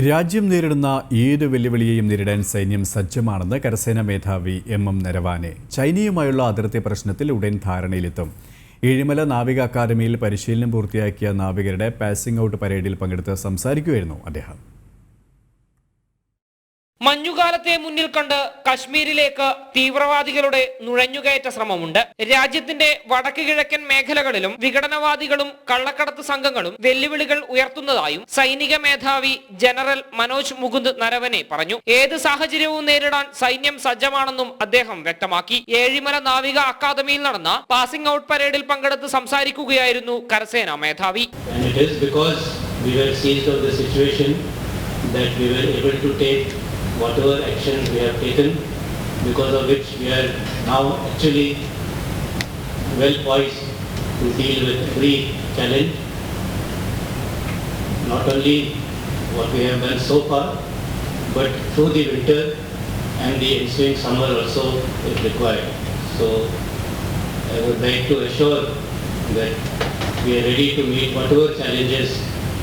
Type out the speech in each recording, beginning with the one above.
രാജ്യം നേരിടുന്ന ഏത് വെല്ലുവിളിയെയും നേരിടാൻ സൈന്യം സജ്ജമാണെന്ന് കരസേനാ മേധാവി എം എം നരവാനെ. ചൈനയുമായുള്ള അതിർത്തി പ്രശ്നത്തിൽ ഉടൻ ധാരണയിലെത്തും. ഏഴിമല നാവിക അക്കാദമിയിൽ പരിശീലനം പൂർത്തിയാക്കിയ നാവികരുടെ പാസിംഗ് ഔട്ട് പരേഡിൽ പങ്കെടുത്ത് സംസാരിക്കുകയായിരുന്നു അദ്ദേഹം. മഞ്ഞുകാലത്തെ മുന്നിൽ കണ്ട് കശ്മീരിലേക്ക് തീവ്രവാദികളുടെ നുഴഞ്ഞുകയറ്റ ശ്രമമുണ്ട്. രാജ്യത്തിന്റെ വടക്ക് കിഴക്കൻ മേഖലകളിലും വിഘടനവാദികളും കള്ളക്കടത്ത് സംഘങ്ങളും വെല്ലുവിളികൾ ഉയർത്തുന്നതായും സൈനിക മേധാവി ജനറൽ മനോജ് മുകുന്ദ് നരവനെ പറഞ്ഞു. ഏത് സാഹചര്യവും നേരിടാൻ സൈന്യം സജ്ജമാണെന്നും അദ്ദേഹം വ്യക്തമാക്കി. ഏഴിമല നാവിക അക്കാദമിയിൽ നടന്ന പാസിംഗ് ഔട്ട് പരേഡിൽ പങ്കെടുത്ത് സംസാരിക്കുകയായിരുന്നു കരസേനാ മേധാവി. That we were able to take whatever actions we have taken, because of which we are now actually well poised to deal with every challenge. Not only what we have done so far, but through the winter and the ensuing summer also is required. So I would like to assure that we are ready to meet whatever challenges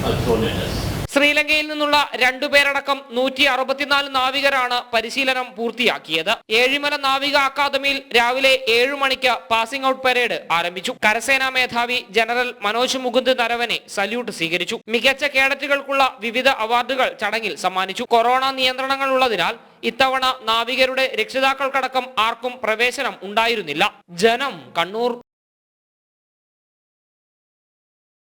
are thrown at us. ശ്രീലങ്കയിൽ നിന്നുള്ള രണ്ടുപേരടക്കം നൂറ്റി അറുപത്തിനാല് നാവികരാണ് പരിശീലനം പൂർത്തിയാക്കിയത്. ഏഴിമല നാവിക അക്കാദമിയിൽ രാവിലെ ഏഴു മണിക്ക് പാസിംഗ് ഔട്ട് പരേഡ് ആരംഭിച്ചു. കരസേനാ മേധാവി ജനറൽ മനോജ് മുകുന്ദ് നരവനെ സല്യൂട്ട് സ്വീകരിച്ചു. മികച്ച കേഡറ്റുകൾക്കുള്ള വിവിധ അവാർഡുകൾ ചടങ്ങിൽ സമ്മാനിച്ചു. കൊറോണ നിയന്ത്രണങ്ങൾ ഉള്ളതിനാൽ ഇത്തവണ നാവികരുടെ രക്ഷിതാക്കൾക്കടക്കം ആർക്കും പ്രവേശനം ഉണ്ടായിരുന്നില്ല. ജനം കണ്ണൂർ